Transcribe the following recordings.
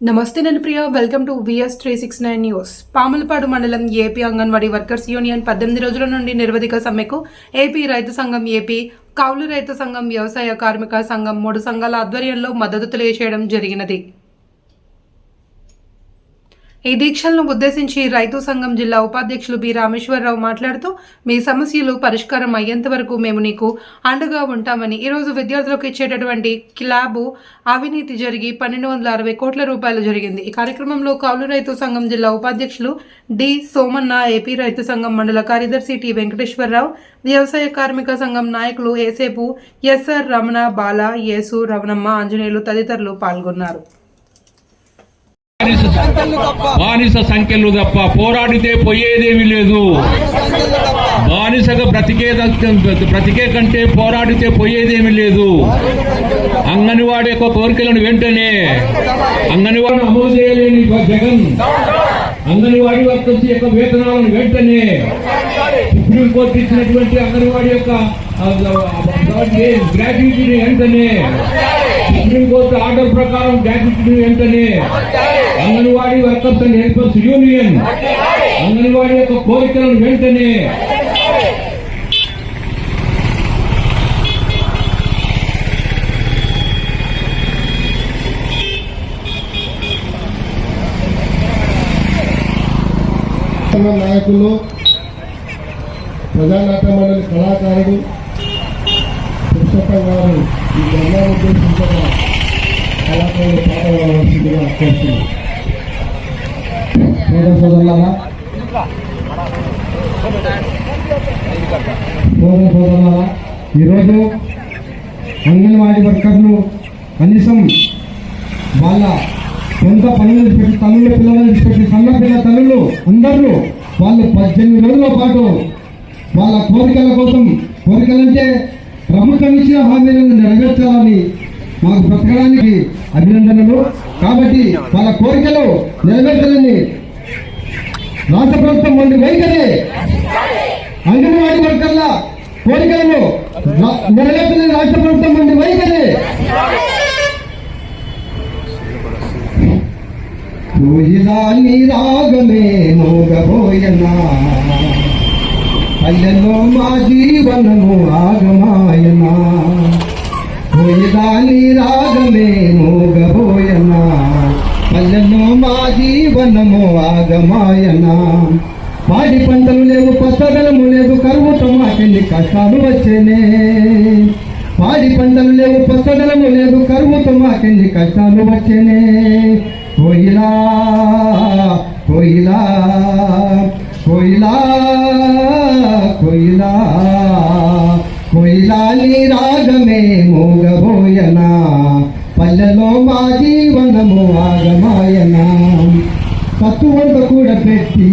నమస్తే నేను Priya. Welcome to VS three six nine news Pamulapadu మండలం ఏపీ అంగన్వాడీ వర్కర్స్ యూనియన్ పద్దెనిమిది రోజుల నుండి నిరవధిక సమ్మెకు ఏపీ రైతు సంఘం ఏపీ కౌలు రైతు సంఘం వ్యవసాయ కార్మిక సంఘం మూడు సంఘాల ఆధ్వర్యంలో మద్దతు తెలియజేయడం జరిగినది. ఈ దీక్షలను ఉద్దేశించి రైతు సంఘం జిల్లా ఉపాధ్యక్షులు బి రామేశ్వరరావు మాట్లాడుతూ మీ సమస్యలు పరిష్కారం అయ్యేంత వరకు మేము నీకు అండగా ఉంటామని ఈరోజు విద్యార్థులకు ఇచ్చేటటువంటి క్లాబు అవినీతి జరిగి పన్నెండు వందల అరవై కోట్ల రూపాయలు జరిగింది. ఈ కార్యక్రమంలో కౌలు రైతు సంఘం జిల్లా ఉపాధ్యక్షులు డి సోమన్న ఏపీ రైతు సంఘం మండల కార్యదర్శి టి వెంకటేశ్వరరావు వ్యవసాయ కార్మిక సంఘం నాయకులు ఏసేపు ఎస్ఆర్ రమణ బాల యేసు రమణమ్మ ఆంజనేయులు తదితరులు పాల్గొన్నారు. బానిస బానిస సంఖ్యలు తప్ప పోరాడితే పోయేదేమీ లేదు. బానిసగా బ్రతికే బ్రతికే కంటే పోరాడితే పోయేదేమీ లేదు. అంగన్వాడి యొక్క కోరికలను వెంటనే అంగన్వాడిని అమలు చేయలేని జగన్ అంగన్వాడి వర్కర్స్ యొక్క వేతనాలను వెంటనే సుప్రీంకోర్టు ఇచ్చినటువంటి అంగన్వాడి యొక్క గ్రాట్యుటీని వెంటనే సుప్రీంకోర్టు ఆర్డర్ ప్రకారం గ్రాట్యుటీని వెంటనే anganwadi workers and helpers union anganwadi యొక్క కోరికలను వెంటనే సంఘ నాయకులు ప్రజానాట్య మండలి కళాకారుడు పురుషోత్తం గారు ఈ ధర్నా ఉద్దేశించిన కళాకారులు పాట పాడవలసిందిగా కోరుతున్నాను సోదర సోదరులారా సోదర సోదరులారా ఈరోజు అంగన్వాడీ వర్కర్లు కనీసం వాళ్ళ సొంత పనులు పెట్టి తల్లుల పిల్లలను పెట్టి సన్న పిల్ల తల్లులు అందరూ వాళ్ళు పద్దెనిమిది రోజుల పాటు వాళ్ళ కోరికల కోసం కోరికలంటే ప్రభుత్వం ఇచ్చిన హామీలను నెరవేర్చాలని మాకు బ్రతకడానికి అభినందనలు. కాబట్టి వాళ్ళ కోరికలు నెరవేర్చాలని రాష్ట్ర ప్రభుత్వం వంటి వైఖరి. అంగన్వాడీ వర్కర్ల కోరికలను నెరవేర్చిన రాష్ట్ర ప్రభుత్వం వంటి వైఖరి. పూజిదాని రాగమే మోగబోయనా పల్లెలో మా జీవనము ఆగమాయనా పూజిదాని రాగమే మోగబోయనా పల్లెలో మా జీవనము ఆగమాయన. పాడి పంటలు లేవు పచ్చదనము లేదు కరువుతో మాకెన్ని కష్టాలు వచ్చేనే. పాడి పంటలు లేవు పచ్చదనము లేదు కరువుతో మాకెన్ని కష్టాలు వచ్చేనే. కోయిలా కోయిలా కోయిలా కోయిలా కోయిలా పెట్టి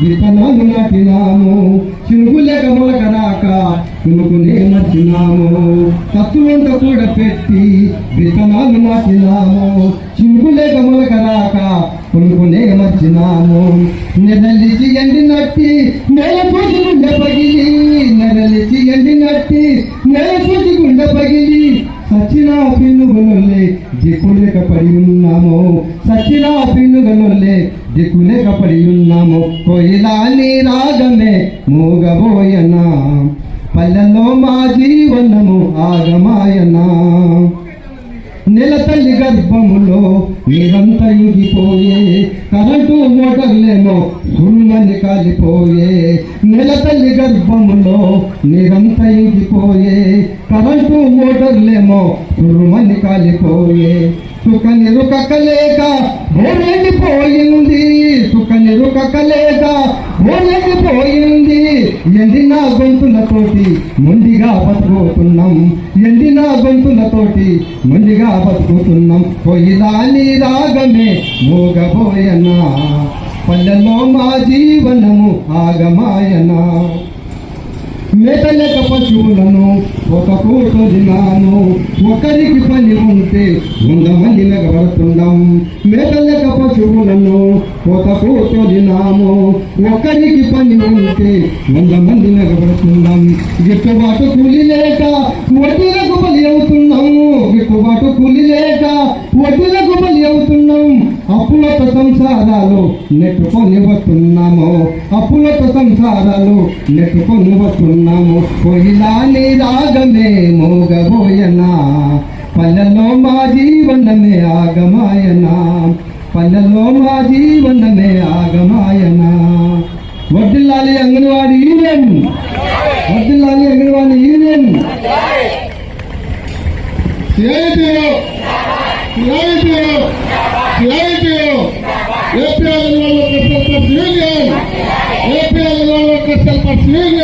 విత్తనాలు నాటినాము చినుకులేక మొలక రాక చినుకునే మర్చినాము. తత్వంత కూడా పెట్టి విత్తనాలు నాటినాము చినుకులేక మొలక రాక కొనుక్కునే మర్చినాము. నెరలిచి ఎండి నట్టి నెల పూజ గుండె పగిలి. నెరలిచి ఎండి నట్టి నెల పూజ గుండె పగిలి. సచిన పిన్నుగలొల్లే దిక్కులేక పడి ఉన్నాము సచిన పిన్నుగలొల్లే దిక్కులేక పడి ఉన్నాము కోయిలా నీ రాగమే మూగబోయనా. పల్లెల్లో మా జీవనము ఆగమాయనా. నెల తల్లి గర్భములో నీరంతా కరెంటు మోటార్లేమో సుమ్మని కాలిపోయే నెల తల్లి గర్భములో నీరంతా యుగిపోయే కరెంటు మోటార్లేమో సురుమని కాలిపోయే. సుఖ నిరుకలేక బోరెండిపోయింది. సుఖ నిరుకలేక ఎండిన గొంతులతోటి మొండిగా బతుకుతున్నాం. ఎండిన గొంతులతోటి మొండిగా బతుకుతున్నాం. పొయ్యిదాని రాగమే మోగబోయనా. పల్లెలో మా జీవనము ఆగమాయనా. మేతలేక పశువులను ఒక కూర్చొదినాను ఒకరికి పని ఉంటే వంద మంది మెగబడుతున్నాం మేతలేక పశువులను ఒక కోతకు తిన్నాము ఒకరికి పని ఉంటే వంద మంది నగబడుతున్నాం గిట్టుబాటు కూలి లేక వడ్డీలకు బలి అవుతున్నాము గిట్టుబాటు కూలి లేక వడ్డీలకు బలి అవుతున్నాం. అప్పులతో సంసారాలు నెట్టుకొని వస్తున్నాము అప్పులతో సంసారాలు నెట్టుకొని వస్తున్నాము పోయినా నీ రాగమే మోగబోయనా. పల్లెలో మా జీవనమే ఆగమాయనా. పల్లెలో మా జీవనమే ఆగమాయనా. వడ్డిల్లాలి అంగన్వాడి ఈవెన్. వడ్డిల్లాలి అంగన్వాడి ఈవెన్. సిఐటియు సిఐటియు సిఐటియు ఏపీ అల్లుల కస్టమర్స్ యూనియన్ ఏపీ అల్లుల కస్టమర్స్ యూనియన్ సిఐటియు